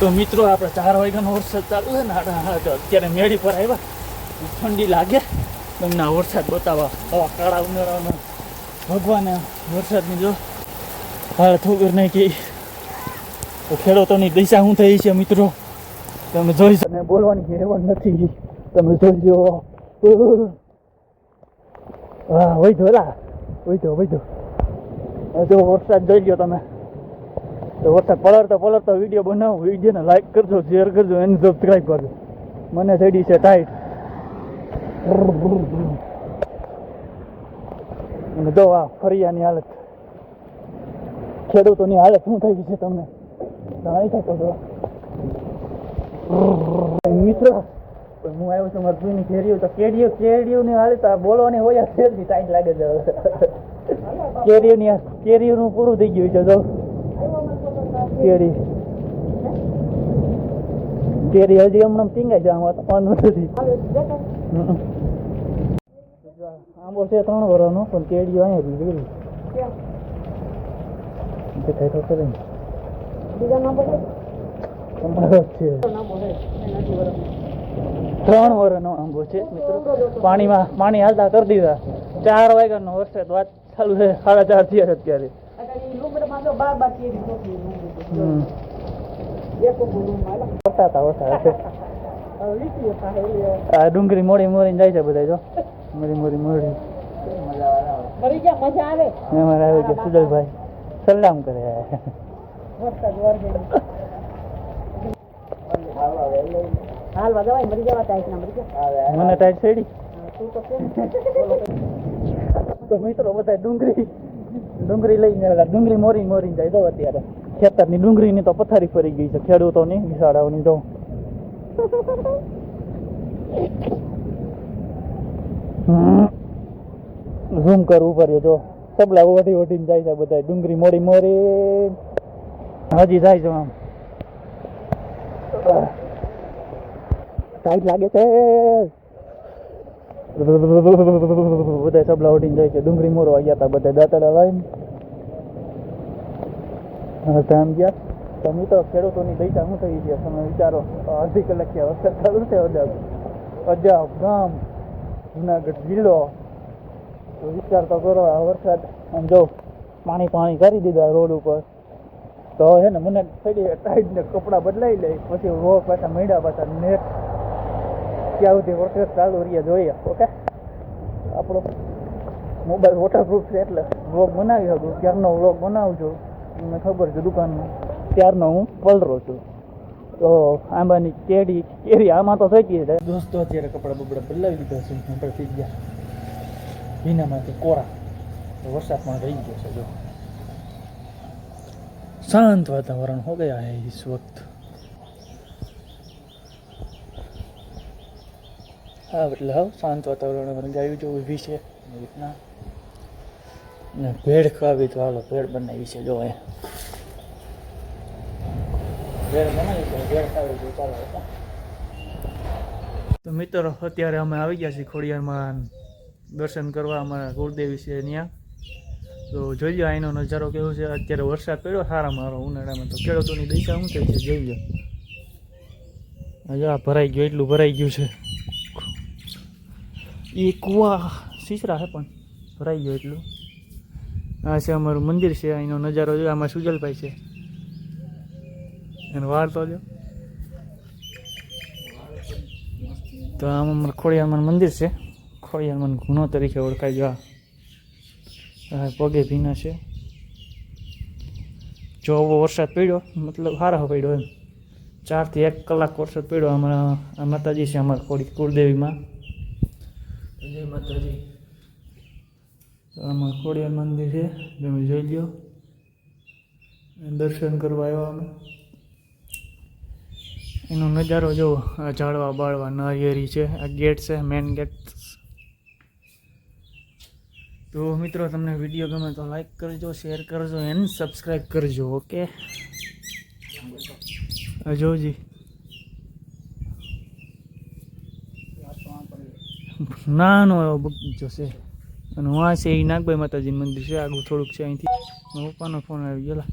તો મિત્રો, આપણે ચાર વાગ્યાનો વરસાદ ચાલુ છે ને હા અત્યારે મેળી પર આવ્યા. ઠંડી લાગે. તમને આ વરસાદ બતાવવા આવા કાળા ઉનાળાનો. ભગવાને વરસાદની જો હાલ થોગર નહીં કે તો ખેડૂતોની દિશા શું થઈ છે મિત્રો? તમે જોઈ શકો. બોલવાની હેવન નથી. તમે જોઈ લો. હા, વૈધો, લા. વૈધો વૈધો. જો વરસાદ જોઈ લો તમે. તો વરસાદ પલળતો પલળતો વીડિયો બનાવો વિડીયોને લાઈક કરજો શેર કરજો, એને સબસ્ક્રાઈબ કરજો. મને થઈ છે ટાઈટ અને જો આ ફરિયાની હાલત. ખેડૂતોની હાલત શું થઈ ગઈ છે તમને? જણાવી શકો છો. મિત્ર હું આવ્યો છું મારી ભૂની કેરીઓ, તો કેરીઓ કેરીઓની હાલત આ બોલવાની હોય આ શેરથી ટાઈટ લાગે છે કેરીઓની કેરીઓનું પૂરું થઈ ગયું છે, જો. કેરી. કેરી હજી હમણાં ટીંગાઈ જાય આમાં નથી. આંબો છે ત્રણ વર્ષનો પણ કેડીઓ અહીંયા જ લીધી કઈ તો કરે ત્રણ વર્ષનો આંબો છે મિત્રો. પાણીમાં પાણી હાલતા કરી દીધા. ચાર વાગ્યાનો વરસાદ વાત ચાલુ છે સાડા ચાર થયા અત્યારે હમ. વરસાદ આ વરસાદ છે આ ડુંગળી મોડી મોડીને જાય છે બધા જો. મોડી મોડી મોડી મજા આવે. એમાં આવ્યું કે સુજલભાઈ. સલામ કરે. મને ટાઈટ છેડી તું તો કેમ? તો મિત્રો બધા ડુંગળી. ડુંગળી લઈને ડુંગળી મોરી મોરી જાય. જો અત્યારે ખેતરની ડુંગળીની તો પથારી ફરી ગઈ છે. ખેડૂતોની વિશાળાઓની જો. ઝૂમ કરવું પડ્યું જો. તબલા ઓઢી ઓઢીને જાય છે બધા ડુંગળી મોરી મોરી. હજી જાય છે આમ. ટાઈટ લાગે છે. બધા સબલા ઉઠીને જાય છે. ડુંગળી મોરવા ગયા હતા બધા દાંતડા લાવીને. ધામ ગયા. તો મિત્રો ખેડૂતોની પૈસા શું થઈ ગયા? તમે વિચારો. અડધી કલાક કે વરસાદ ચાલુ છે અજાબ અજાબ ગામ, જુનાગઢ જિલ્લો. તો વિચાર તો કરો આ વરસાદ. આમ જો પાણી પાણી કરી દીધા રોડ ઉપર. તો હે ને મને થઈ ટાઈટ ને કપડાં બદલાઈ લે પછી રો પાછા મળ્યા પાછા નેટ ત્યાં સુધી વોટરપ્રૂફ ચાલુ રહીએ જોઈએ. ઓકે? આપણો મોબાઈલ વોટરપ્રૂફ છે એટલે વ્લોગ બનાવ્યો હતો ત્યારનો વ્લોગ બનાવજો. મને ખબર છે દુકાનનો. ત્યારનો હું પલરો છું. તો આંબાની કેડી, કેરી આમાં તો થઈ ગઈ છે. દોસ્તો, અત્યારે કપડાં બપડા બદલાવી દીધા છે. કપડાં થઈ ગયા. ભીનામાંથી કોરા. વરસાદ પણ રહી ગયો છે, જો. શાંત વાતાવરણ હો ગયા હે ઇસ વખત. હા, એટલે હાવ શાંત વાતાવરણ ગાયું જો ઊભી છે. એવી રીતના. ને ભેળ ખાવી તો હાલો, ભેળ બનાવી છે, જો એ ભેળ બનાવી ભેળ ખાવી તો મિત્રો, અત્યારે અમે આવી ગયા છીએ ખોડિયારમાં દર્શન કરવા, અમારા કુળદેવી છે ત્યાં. તો જોઈએ અહીંનો નજારો કેવો છે. અત્યારે વરસાદ પડ્યો સારા મારો ઉનાળામાં તો ખેડૂતોની દિશા શું થઈ છે જોઈએ આ ભરાઈ ગયું, એટલું ભરાઈ ગયું છે. એ કુવા સીસરા છે પણ ભરાઈ ગયો એટલું. આ છે અમારું મંદિર છે અહીંનો નજારો જો આમાં સુજલભાઈ છે. એનો વાળ તો જો તો આમ અમારું ખોડિયારમાં મંદિર છે. ખોડિયારમાં ગુનો તરીકે ઓળખાય જો આ. પગે ભીના છે. જો આવો વરસાદ પડ્યો, મતલબ સારા પડ્યો એમ. ચારથી એક કલાક વરસાદ પડ્યો અમારા માતાજી છે અમારા ખોડી કુળદેવીમાં. જય માતાજી. આમાં ખોડિયાર મંદિર છે, તમે જોઈ લો દર્શન કરવા આવ્યા અમે. એનો નજારો જુઓ આ ઝાડવા બાળવા નારિયેરી છે, આ ગેટ છે મેન ગેટ તો મિત્રો, તમને વીડિયો ગમે તો લાઈક કરજો શેર કરજો એન્ડ સબસ્ક્રાઈબ કરજો ઓકે જોજી. નાનો એવો બગીચો છે. અને વાં છે એ નાગભાઈ માતાજીનું મંદિર છે. આગળ થોડુંક છે અહીંથી. પપ્પાનો ફોન આવી ગયો, લા.